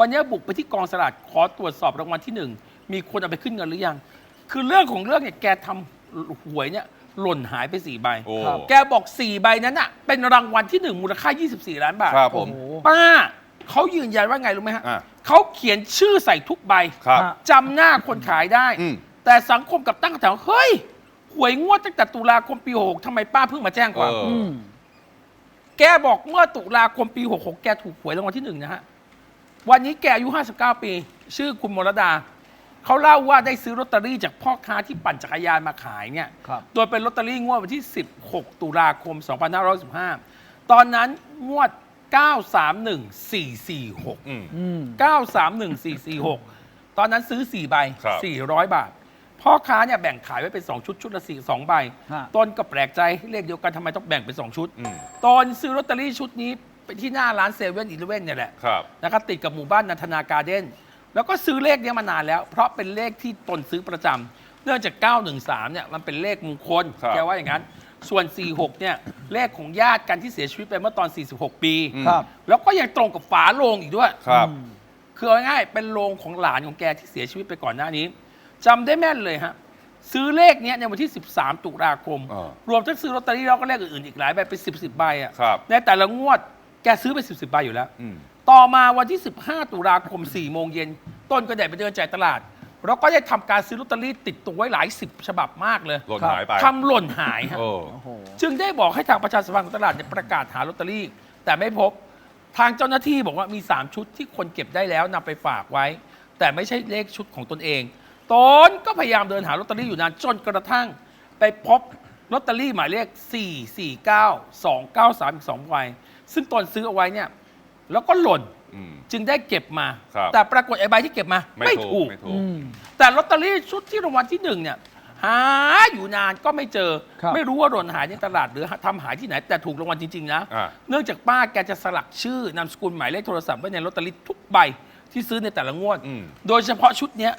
วันนี้บุกไปที่กองสลากขอตรวจสอบรางวัลที่หนึ่งมีคนเอาไปขึ้นเงินหรือยัง คือเรื่องของเรื่องเนี่ยแกทำหวยเนี่ยหล่นหายไปสี่ใบโอ้ครับแกบอกสี่ใบนั้นอะเป็นรางวัลที่หนึ่งมูลค่า 24 ล้านบาทครับผมโอ้โหป้าเขายืนยันว่าไงรู้ไหมฮะอะเขาเขียนชื่อใส่ทุกใบครับฮะจำหน้าคนขายได้อืมแต่สังคมกลับตั้งคำถามว่าเฮ้ยหวยงวดตั้งแต่ตุลาคมปี6ทำไมป้าเพิ่งมาแจ้งความเอออืมแกบอกเมื่อตุลาคมปี66แกถูกหวยรางวัลที่หนึ่งนะฮะ วันนี้แกอายุ 59 ปี ชื่อคุณมรดา เขาเล่าว่าได้ซื้อลอตเตอรี่จากพ่อค้าที่ปั่นจักรยานมาขายเนี่ย ครับ โดยเป็นลอตเตอรี่งวดวันที่ 16 ตุลาคม 2515 ตอนนั้นงวด 931446 อืม อืม 931446 ตอนนั้นซื้อ 4 ใบ ครับ 400 บาท พ่อค้าเนี่ยแบ่งขายไว้เป็น 2 ชุด ชุดละ4 2ใบฮะต้นก็แปลกใจเลขเดียวกันทำไมต้องแบ่งเป็น 2 ชุด อืมตอนซื้อลอตเตอรี่ชุดนี้ ไปที่หน้าร้านเซเว่นอีเลเว่นเนี่ยแหละครับ นะครับติดกับหมู่บ้านนันทนาการ์เด้น แล้วก็ซื้อเลขเนี้ยมานานแล้ว เพราะเป็นเลขที่ตนซื้อประจำเนื่องจาก 913 เนี่ยมันเป็นเลขมงคลครับ แกว่าอย่างนั้น ส่วน 46 เนี่ยเลขของญาติกันที่เสียชีวิตไปเมื่อตอน 46 ปี อืม ครับ แล้วก็ยังตรงกับฝาโลงอีกด้วย ครับอืมคือเอาง่ายๆเป็นโรงของหลานของแกที่เสียชีวิตไปก่อนหน้านี้จำได้แม่นเลยฮะ ซื้อเลขเนี้ยในวันที่ 13 ตุลาคม อ่ารรวมทั้งซื้อลอตเตอรี่แล้วก็เลขอื่นๆอีกหลายใบเป็น 10 10ใบอะครับ ในแต่ละงวด แกซื้อไป10 10ใบอยู่แล้ว อืม ต่อมาวันที่ 15 ตุลาคม 4 โมงเย็น ต้นก็ได้ไปเดินจ่ายตลาด แล้วก็ได้ทำการซื้อลอตเตอรี่ติดตัวไว้หลายสิบฉบับมากเลยหล่นครับหายไป ทำหล่นหายฮะ โอ้โอ้โห จึงได้บอกให้ทางประชาสัมพันธ์ของตลาดเนี่ยประกาศหาลอตเตอรี่ แต่ไม่พบทางเจ้าหน้าที่บอกว่ามี 3 ชุดที่คนเก็บได้แล้วนำไปฝากไว้ แต่ไม่ใช่เลขชุดของตนเองตนก็พยายามเดินหาลอตเตอรี่อยู่นานจนกระทั่ง ไปพบลอตเตอรี่หมายเลข 4 4 9 2 9 3อีก2ใบ ซึ่งตนซื้อเอาไว้เนี่ย แล้วก็หล่นอืม จึงได้เก็บมา ครับ แต่ปรากฏไอ้ใบที่เก็บมา ไม่ถูก ไม่ถูอืกมแต่ลอตเตอรี่ชุดที่รางวัลที่หนึ่งเนี่ยหาอยู่นานก็ไม่เจอ ครับ ไม่รู้ว่าหล่นหายในตลาดหรือทำหายที่ไหน แต่ถูกรางวัลจริง ๆ นะ อ่า เนื่องจากป้าแกจะสลักชื่อนามสกุลหมายเลขโทรศัพท์ไว้ในลอตเตอรี่ทุกใบที่ซื้อในแต่ละงวด อืม โดยเฉพาะชุดเนี้ย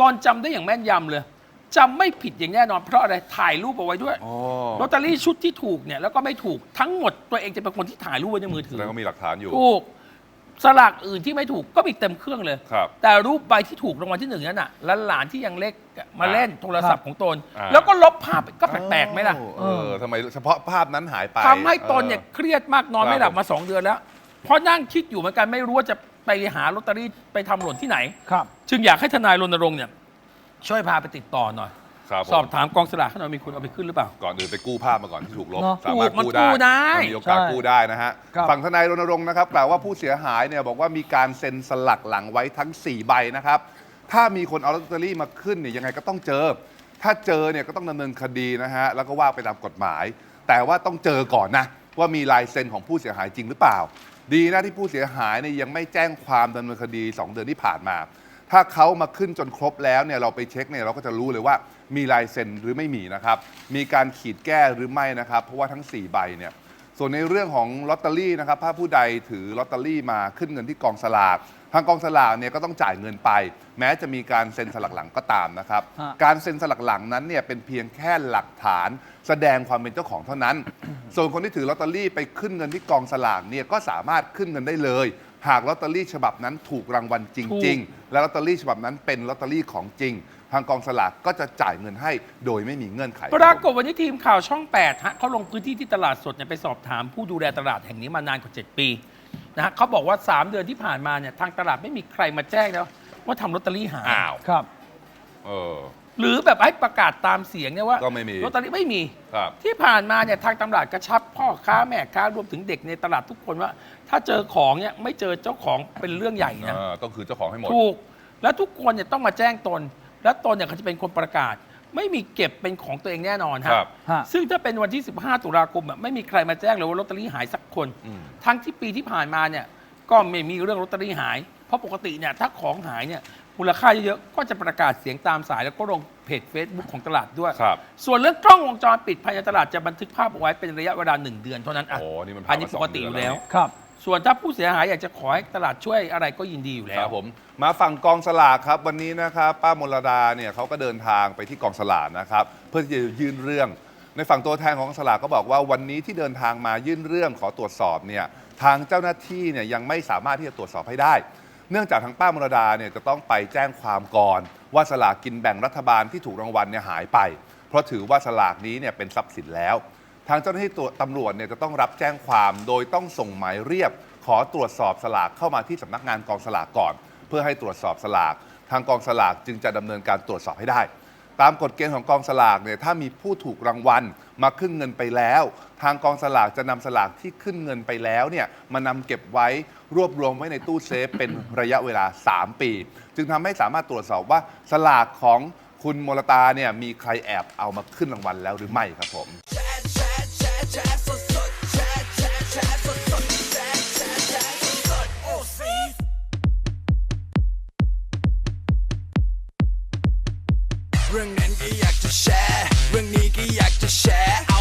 ตอนจำได้อย่างแม่นยำเลย จำไม่ผิดอย่างแน่นอนเพราะอะไรถ่ายรูปเอาไว้ด้วยอ๋อลอตเตอรี่ชุดที่ถูกเนี่ยแล้วก็ไม่ถูกทั้งหมดตัวเองจะเป็นคนที่ถ่ายรูปไว้ในมือถืแสอดงว่ามีหลักฐานอยู่ ถูกสลากอื่นที่ไม่ถูกก็มีเต็มเครื่องเลย ครับแต่รูปใบที่ถูกรางวัลที่หนึ่งนั้นน่ะหลานๆที่ยังเล็กมาเล่นโทรศัพท์ของตน อ่า แล้วก็ลบภาพก็แปลกๆไหมล่ะเออทำไมเฉพาะภาพนั้นหายไปทำให้ตนเนี่ยเครียดมากนอนครับไม่หลับมาสองเดือนแล้วเพราะนั่งคิดอยู่เหมือนกันไม่รู้ว่าจะไปหาลอตเตอรี่ไปทำหล่นที่ไหน ครับ จึงอยากให้ทนายรณรงค์เนี่ย ช่วยพาไปติดต่อหน่อย ครับผมสอบถามกองสลากให้หน่อยมีคนเอาไปขึ้นหรือเปล่า ก่อนอื่นไปกู้ภาพมาก่อนที่ถูกลบ เนอะสามารถถูกมันกู้กู้ได้ ได้มันมีโอกาสใช่กู้ได้นะฮะ ครับ ฝั่งทนายรณรงค์นะครับกล่าวว่าผู้เสียหายเนี่ยบอกว่ามีการเซ็นสลักหลังไว้ทั้ง 4 ใบนะครับ ถ้ามีคนเอาลอตเตอรี่มาขึ้นเนี่ยยังไงก็ต้องเจอ ถ้าเจอเนี่ยก็ต้องดำเนินคดีนะฮะ แล้วก็ว่าไปตามกฎหมาย แต่ว่าต้องเจอก่อนนะ ว่ามีลายเซ็นของผู้เสียหายจริงหรือเปล่า ดีนะที่ผู้เสียหายเนี่ยยังไม่แจ้งความดำเนินคดี 2 เดือนที่ผ่านมา ถ้าเขามาขึ้นจนครบแล้วเนี่ยเราไปเช็คเนี่ยเราก็จะรู้เลยว่ามีลายเซ็นหรือไม่มีนะครับ มีการขีดแก้หรือไม่นะครับ เพราะว่าทั้ง 4 ใบเนี่ยส่วนในเรื่องของลอตเตอรี่นะครับถ้าผู้ใดถือลอตเตอรี่มาขึ้นเงินที่กองสลากทางกองสลากเนี่ยก็ต้องจ่ายเงินไป แม้จะมีการเซ็นสลักหลังก็ตามนะครับ ฮะ การเซ็นสลักหลังนั้นเนี่ยเป็นเพียงแค่หลักฐาน แสดงความเป็นเจ้าของเท่านั้น ส่วนคนที่ถือลอตเตอรี่ไปขึ้นเงินที่กองสลากเนี่ยก็สามารถขึ้นเงินได้เลย หากลอตเตอรี่ฉบับนั้นถูกรางวัลจถูริงกๆและลอตเตอรี่ฉบับนั้นเป็นลอตเตอรี่ของจริง ทางกองสลากก็จะจ่ายเงินให้โดยไม่มีเงื่อนไขปรากฏวันนี้ทีมข่าวช่อง8ฮะเขาลงพื้นที่ที่ตลาดสดเนี่ยไปสอบถามผู้ดูแลตลาดแห่งนี้มานานกว่า 7 ปีนะฮะเขาบอกว่า 3 เดือนที่ผ่านมาเนี่ยทางตลาดไม่มีใครมาแจ้งแล้วว่าทำลอตเตอรี่หายอ้าว ครับ เออ หรือแบบให้ประกาศตามเสียงเนี่ยว่าก็ไม่มีลอตเตอรี่ไม่มี ครับ ที่ผ่านมาเนี่ยทางตลาดกระชับพ่อค้าแม่ค้ารวมถึงเด็กในตลาดทุกคนว่า ถ้าเจอของเนี่ยไม่เจอเจ้าของเป็นเรื่องใหญ่นะเออต้องคือเจ้าของให้หมด ถูก แล้วทุกคนเนี่ยต้องมาแจ้งตน และตนเนี่ยเขาจะเป็นคนประกาศ ไม่มีเก็บเป็นของตัวเองแน่นอนฮะครับฮะ ซึ่งถ้าเป็นวันที่ 15 ตุลาคมอะไม่มีใครมาแจ้งเลยว่าลอตเตอรี่หายสักคน อืม ทั้งที่ปีที่ผ่านมาเนี่ยก็ไม่มีเรื่องลอตเตอรี่หาย เพราะปกติเนี่ยถ้าของหายเนี่ย มูลค่าเยอะๆก็จะประกาศเสียงตามสาย แล้วก็ลงเพจ Facebook ของตลาดด้วย ครับส่วนเรื่องกล้องวงจรปิดภายในตลาดจะบันทึกภาพเอาไว้เป็นระยะเวลาหนึ่งเดือนเท่านั้นอะโอ้นี่มันผ่านอันนี้มาสปองกติอเดือนยู่แล้ว แล้ว ครับ ส่วนถ้าผู้เสียหายอยากจะขอให้ตลาดช่วยอะไรก็ยินดีอยู่คแล้รัวบผมมาฝั่งกองสลากครับ วันนี้นะครับป้ามลดาเนี่ยเขาก็เดินทางไปที่กองสลากนะครับ เพื่อที่จะยื่นเรื่อง ในฝั่งตัวแทนของกองสลากก็บอกว่าวันนี้ที่เดินทางมายื่นเรื่องขอตรวจสอบเนี่ยทางเจ้าหน้าที่เนี่ยยังไม่สามารถที่จะตรวจสอบให้ได้ เนื่องจากทางป้ามรดาเนี่ยจะต้องไปแจ้งความก่อน ว่าสลากกินแบ่งรัฐบาลที่ถูกรางวัลเนี่ยหายไป เพราะถือว่าสลากนี้เนี่ยเป็นทรัพย์สินแล้ว ทางเจ้าหน้าที่ตัวตำรวจเนี่ยจะต้องรับแจ้งความโดยต้องส่งหมายเรียกขอตรวจสอบสลากเข้ามาที่สำนักงานกองสลากก่อน เพื่อให้ตรวจสอบสลาก ทางกองสลากจึงจะดำเนินการตรวจสอบให้ได้ ตามกฎเกณฑ์ของกองสลากเนี่ยถ้ามีผู้ถูกรางวัลมาขึ้นเงินไปแล้ว ทางกองสลากจะนำสลากที่ขึ้นเงินไปแล้วเนี่ยมานำเก็บไว้รวบรวมไว้ในตู้เซฟเป็นระยะเวลา 3 ปี จึงทำให้สามารถตรวจสอบว่าสลากของคุณมลตาเนี่ยมีใครแอบเอามาขึ้นรางวัลแล้วหรือไม่ครับผม เรื่องนั้นก็อยากจะแชร์ เรื่องนี้ก็อยากจะแชร์